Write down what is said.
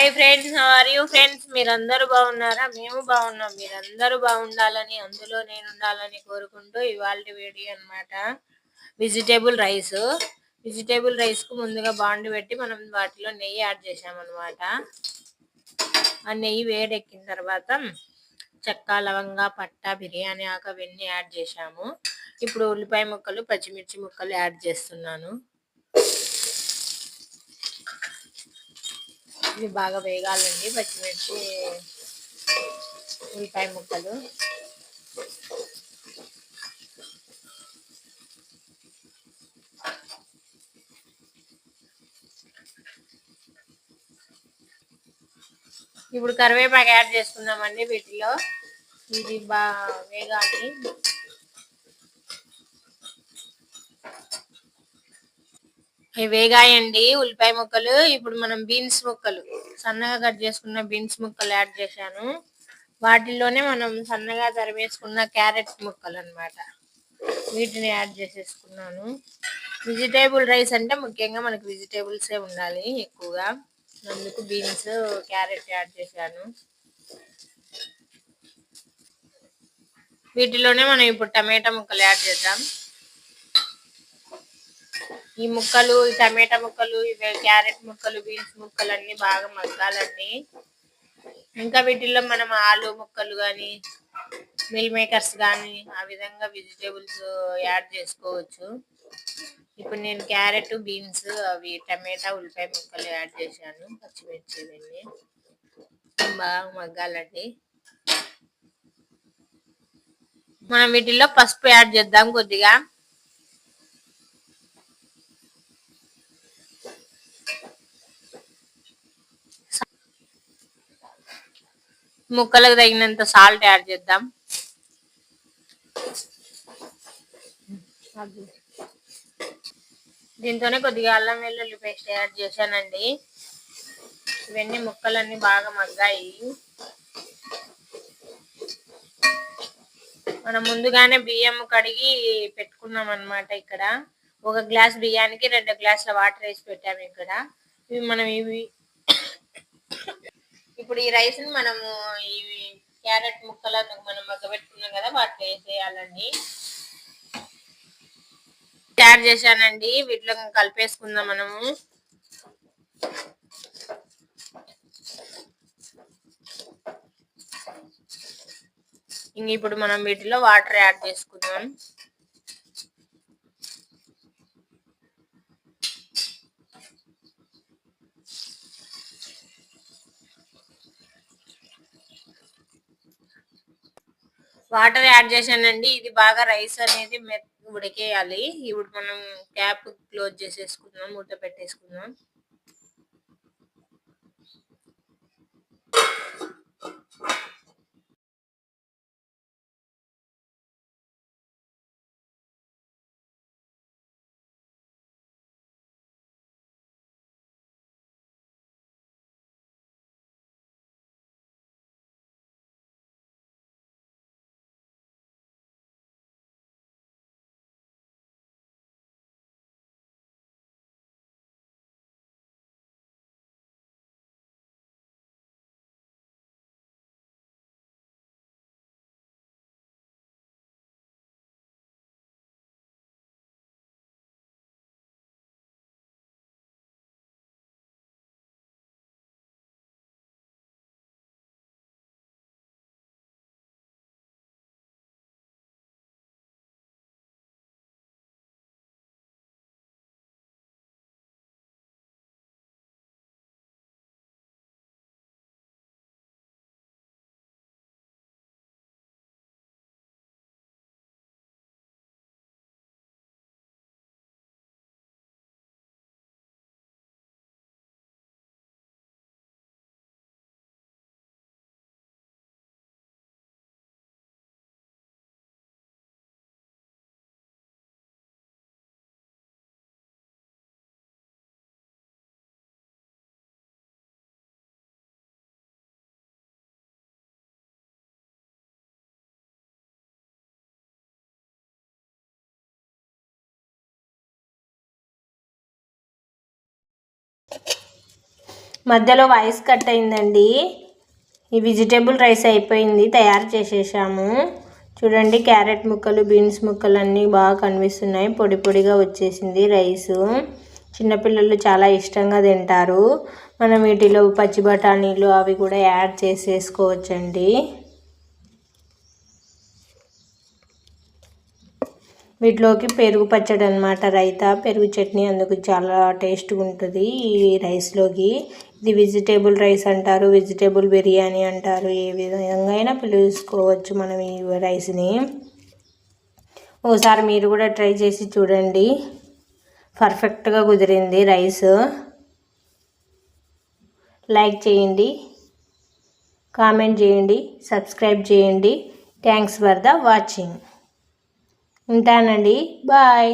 Hi friends మరియు friends మీరందరూ బాగున్నారా? మేము బాగున్నాం. మీరందరూ బాగుండాలని అందులో నేను ఉండాలని కోరుకుంటూ ఇవాళ వీడియో అన్నమాట. వెజిటేబుల్ రైస్ వెజిటేబుల్ రైస్కు ముందుగా బాండి పెట్టి మనం వాటిలో నెయ్యి యాడ్ చేసామన్నమాట ఆ నెయ్యి వేడెక్కిన తర్వాత చెక్క లవంగా పట్ట బిర్యానీ ఆకు అవన్నీ యాడ్ చేసాము ఇప్పుడు ఉల్లిపాయ ముక్కలు పచ్చిమిర్చి ముక్కలు యాడ్ చేస్తున్నాను. ఇది బాగా వేగాలండి పచ్చిమిర్చి ఉల్లిపాయ ముక్కలు. ఇప్పుడు కరివేపాకు యాడ్ చేసుకుందామండి వీటిలో. ఇది బాగా వేగాలి. వేగాయండి ఉల్లిపాయ ముక్కలు ఇప్పుడు మనం బీన్స్ ముక్కలు. సన్నగా కట్ చేసుకున్న బీన్స్ ముక్కలు యాడ్ చేశాను. వాటిల్లోనే మనం సన్నగా తరిమేసుకున్న క్యారెట్ ముక్కలు అన్నమాట వీటిని యాడ్ చేసేసుకున్నాను. వెజిటేబుల్ రైస్ అంటే ముఖ్యంగా మనకు వెజిటేబుల్సే ఉండాలి ఎక్కువగా. అందుకు బీన్స్ క్యారెట్ యాడ్ చేశాను. వీటిలోనే మనం ఇప్పుడు టమాటా ముక్కలు యాడ్ చేద్దాం. ఈ ముక్కలు ఈ టమాటా ముక్కలు ఇవి క్యారెట్ ముక్కలు బీన్స్ ముక్కలు అన్ని బాగా మగ్గాలండి. ఇంకా వీటిల్లో మనం ఆలు ముక్కలు కానీ మిల్ మేకర్స్ కానీ ఆ విధంగా వెజిటేబుల్స్ యాడ్ చేసుకోవచ్చు. ఇప్పుడు నేను క్యారెట్ బీన్స్ అవి టమాటా ఉల్లిపాయ ముక్కలు యాడ్ చేశాను. పచ్చిమిర్చి ఇవన్నీ బాగా మగ్గాలండి. మనం వీటిల్లో పసుపు యాడ్ చేద్దాం కొద్దిగా. ముక్కలకు తగినంత సాల్ట్ యాడ్ చేద్దాం. దీంతోనే కొద్దిగా అల్లం వెల్లుల్లి పేస్ట్ యాడ్ చేశానండి. ఇవన్నీ ముక్కలన్నీ బాగా మగ్గాయి. మనం ముందుగానే బియ్యం కడిగి పెట్టుకున్నాం అనమాట ఇక్కడ. ఒక గ్లాస్ బియ్యానికి రెండు గ్లాసుల వాటర్ వేసి పెట్టాము ఇక్కడ. ఇవి మనం ఇవి ఇప్పుడు ఈ రైస్ని మనము ఇవి క్యారెట్ ముక్కలను మనం మగ్గబెట్టుకున్నాం కదా వాటిలో వేసేయాలండి. తయారు చేశానండి వీటిలో కలిపేసుకుందాం మనము. ఇంక ఇప్పుడు మనం వీటిలో వాటర్ యాడ్ చేసుకుందాం. వాటర్ యాడ్ చేశానండి. ఇది బాగా రైస్ అనేది ఉడికేయాలి. ఇప్పుడు మనం క్యాప్ క్లోజ్ చేసేసుకుందాం మూత పెట్టేసుకుందాం. మధ్యలో వాయిస్ కట్ అయిందండి. ఈ వెజిటేబుల్ రైస్ అయిపోయింది. తయారు చేసేసాము. చూడండి క్యారెట్ ముక్కలు బీన్స్ ముక్కలు అన్నీ బాగా కనిపిస్తున్నాయి. పొడి పొడిగా వచ్చేసింది రైసు. చిన్నపిల్లలు చాలా ఇష్టంగా తింటారు. మనం వీటిలో పచ్చి బఠానీలు అవి కూడా యాడ్ చేసేసుకోవచ్చండి. వీటిలోకి పెరుగు పచ్చడి అనమాట రైతా పెరుగు చట్నీ అందుకు చాలా టేస్ట్గా ఉంటుంది ఈ రైస్లోకి. ఇది వెజిటేబుల్ రైస్ అంటారు వెజిటేబుల్ బిర్యానీ అంటారు ఏ విధంగా అయినా పిలుచుకోవచ్చు మనం ఈ రైస్ని ఒకసారి మీరు కూడా ట్రై చేసి చూడండి. పర్ఫెక్ట్గా కుదిరింది రైస్ లైక్ చేయండి కామెంట్ చేయండి సబ్స్క్రైబ్ చేయండి. థ్యాంక్స్ ఫర్ ద వాచింగ్ ఉంటానండి. బాయ్